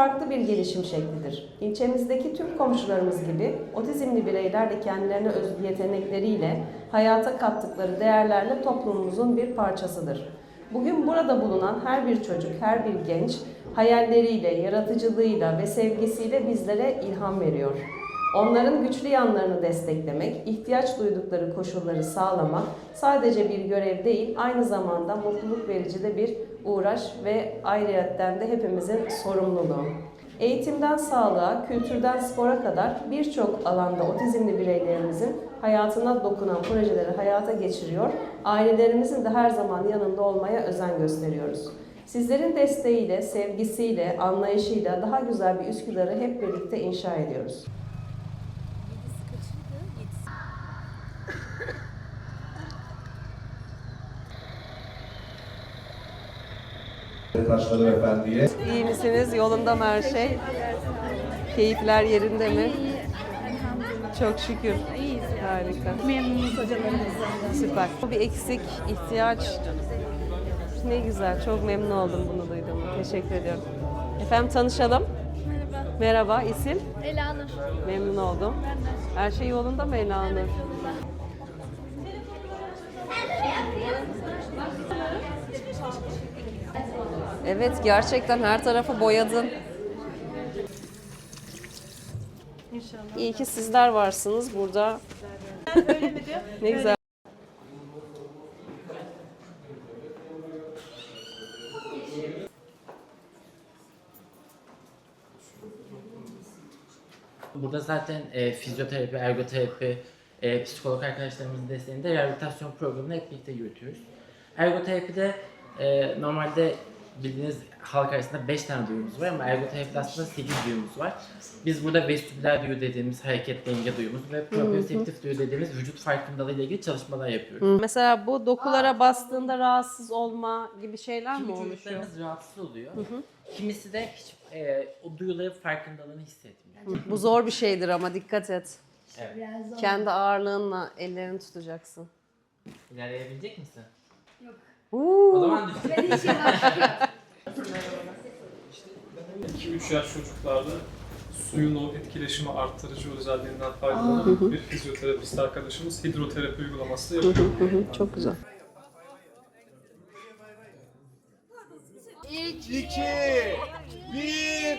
farklı bir gelişim şeklidir. İlçemizdeki tüm komşularımız gibi otizmli bireyler de kendilerine özgü yetenekleriyle, hayata kattıkları değerlerle toplumumuzun bir parçasıdır. Bugün burada bulunan her bir çocuk, her bir genç hayalleriyle, yaratıcılığıyla ve sevgisiyle bizlere ilham veriyor. Onların güçlü yanlarını desteklemek, ihtiyaç duydukları koşulları sağlamak sadece bir görev değil, aynı zamanda mutluluk verici de bir uğraş ve ayrıyetten de hepimizin sorumluluğu. Eğitimden sağlığa, kültürden spora kadar birçok alanda otizmli bireylerimizin hayatına dokunan projeleri hayata geçiriyor. Ailelerimizin de her zaman yanında olmaya özen gösteriyoruz. Sizlerin desteğiyle, sevgisiyle, anlayışıyla daha güzel bir Üsküdar'ı hep birlikte inşa ediyoruz. Taşladı Efendi'ye. İyi misiniz? Yolunda mı her şey? Keyifler yerinde mi? Çok şükür. İyiyiz. Harika. Memnunuz hocalarımızdan. Süper. Bu bir eksik, ihtiyaç. Ne güzel. Çok memnun oldum bunu duyduğuma. Teşekkür ediyorum. Efendim tanışalım. Merhaba. Merhaba, isim? Ela Nur. Memnun oldum. Ben de. Her şey yolunda mı Ela Hanım? Evet, gerçekten her tarafı boyadın. İnşallah. İyi ki sizler varsınız burada. Ne güzel. Burada zaten e, fizyoterapi, ergoterapi, e, psikolog arkadaşlarımızın desteğinde rehabilitasyon programını hep birlikte yürütüyoruz. Ergoterapide e, normalde bildiğiniz halk arasında 5 tane duyumuz var ama ergoterapide aslında 8 duyumuz var. Biz burada vestibüler duyu dediğimiz hareket denge duyumuz ve proprioseptif duyu dediğimiz vücut farkındalığı ile ilgili çalışmalar yapıyoruz. Mesela bu dokulara bastığında rahatsız olma gibi şeyler mi Kimi oluşuyor? çocuklarımız rahatsız oluyor. Kimisi de hiç e, o duyuların farkındalığını hissetmiyor. Bu zor bir şeydir ama dikkat et. Evet. Kendi ağırlığınla ellerini tutacaksın. İlerleyebilecek misin? Uuu. O zaman düşün. 2-3 yaş çocuklarda suyun o etkileşimi arttırıcı özelliğinden faydalanan bir fizyoterapist arkadaşımız hidroterapi uygulaması da yapıyor. Çok güzel. 2 1